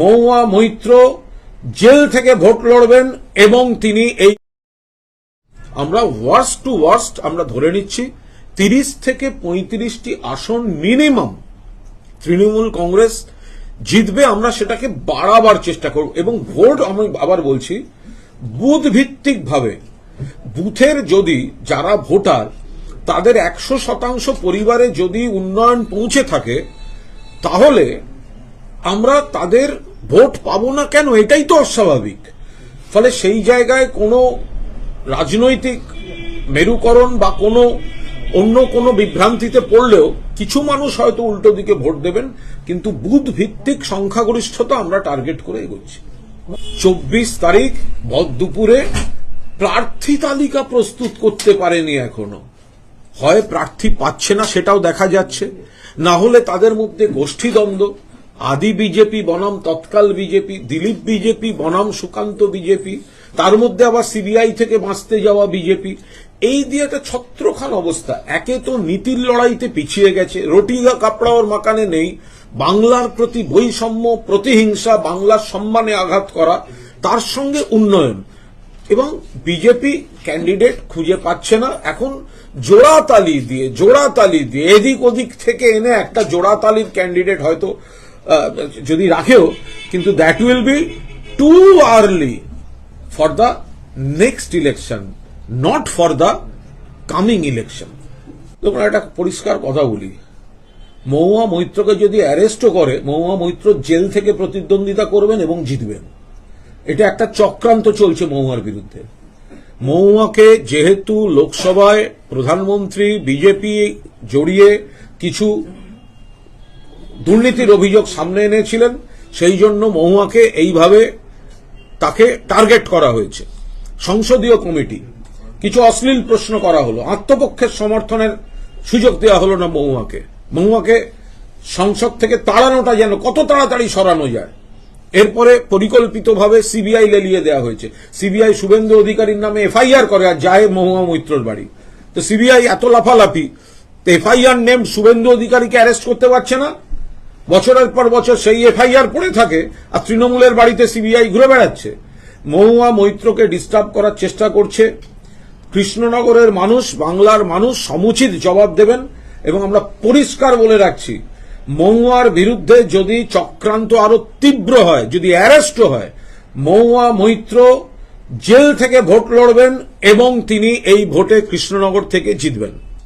মৌয়া Moitra jail থেকে vote লড়বেন এবং তিনি এই আমরা ওয়ার্স্ট টু ওয়ার্স্ট আমরা ধরে নিচ্ছি তিরিশ থেকে পঁয়ত্রিশটি আসন মিনিমাম তৃণমূল কংগ্রেস জিতবে, আমরা সেটাকে বাড়াবার চেষ্টা করব। এবং ভোট আমি আবার বলছি বুথ ভিত্তিক ভাবে বুথের যদি যারা ভোটার, তাদের একশো শতাংশ পরিবারে যদি উন্নয়ন পৌঁছে থাকে, তাহলে আমরা তাদের ভোট পাবো না কেন? এটাই তো অস্বাভাবিক। ফলে সেই জায়গায় কোনো রাজনৈতিক মেরুকরণ বা কোনো অন্য কোনো বিভ্রান্তিতে পড়লেও কিছু মানুষ হয়তো উল্টো দিকে ভোট দেবেন, কিন্তু বুথ ভিত্তিক সংখ্যাগরিষ্ঠতা আমরা টার্গেট করে এগোচ্ছি। চব্বিশ তারিখ ভর দুপুরে প্রার্থী তালিকা প্রস্তুত করতে পারেনি এখনও। হয় প্রার্থী পাচ্ছে না সেটাও দেখা যাচ্ছে। না হলে তাদের মধ্যে গোষ্ঠীদ্বন্দ্ব আদি বিজেপি বনাম, তৎকাল বিজেপি, দিলীপ বিজেপি বনাম, সুকান্ত বিজেপি, তার মধ্যে আবার সিবিআই থেকে বাঁচতে যাওয়া বিজেপি। এই দিয়ে একটা ছত্রখান অবস্থা। একে তো নীতির লড়াইতে পিছিয়ে গেছে। রটিগা কাপড়াওয়ার মাকানে নেই। বাংলার প্রতি বৈষম্য, প্রতিহিংসা, বাংলার সম্মানে আঘাত করা, তার সঙ্গে উন্নয়ন। এবং বিজেপি ক্যান্ডিডেট খুঁজে পাচ্ছে না। এখন জোড়া তালি দিয়ে, জোড়া তালি দিয়ে, এদিক ওদিক থেকে এনে একটা জোড়া তালির ক্যান্ডিডেট হয়তো যদি রাখেও, কিন্তু that will be too early for the next election not for the coming election তোমরা একটা পরিষ্কার কথা বলি। মহুয়া মৈত্রকে যদি অ্যারেস্টও করে, মহুয়া মৈত্র জেল থেকে প্রতিদ্বন্দ্বিতা করবেন এবং জিতবেন। এটা একটা চক্রান্ত চলছে মহুয়ার বিরুদ্ধে। মহুয়াকে যেহেতু লোকসভায় প্রধানমন্ত্রী, বিজেপি জড়িয়ে কিছু দুর্নীতির অভিযোগ সামনে এনেছিলেন, সেই জন্য মহুয়াকে এইভাবে তাকে টার্গেট করা হয়েছে। সংসদীয় কমিটি, কিছু অশ্লীল প্রশ্ন করা হলো, আত্মপক্ষের সমর্থনের সুযোগ দেওয়া হলো না মহুয়াকে। মহুয়াকে সংসদ থেকে তাড়ানোটা যেন কত তাড়াতাড়ি সরানো যায়। এরপরে পরিকল্পিতভাবে সিবিআই লেলিয়ে দেওয়া হয়েছে। সিবিআই শুভেন্দু অধিকারীর নামে এফআইআর করে আর যায় মহুয়া মৈত্রর বাড়ি। তো সিবিআই এত লাফালাফি, এফআইআর নেম শুভেন্দু অধিকারীকে অ্যারেস্ট করতে পারছে না বছরের পর বছর সেই এফআইআর পড়ে থাকে আর তৃণমূলের বাড়িতে সিবিআই ঘুরে বেড়াচ্ছে। মহুয়া মৈত্রকে ডিস্টার্ব করার চেষ্টা করছে। কৃষ্ণনগরের মানুষ, বাংলার মানুষ সমুচিত জবাব দেবেন এবং আমরা পরিষ্কার বলে রাখছি, মহুয়ার বিরুদ্ধে যদি চক্রান্ত আরও তীব্র হয়, যদি অ্যারেস্ট হয়, মহুয়া মৈত্র জেল থেকে ভোট লড়বেন এবং তিনি এই ভোটে কৃষ্ণনগর থেকে জিতবেন।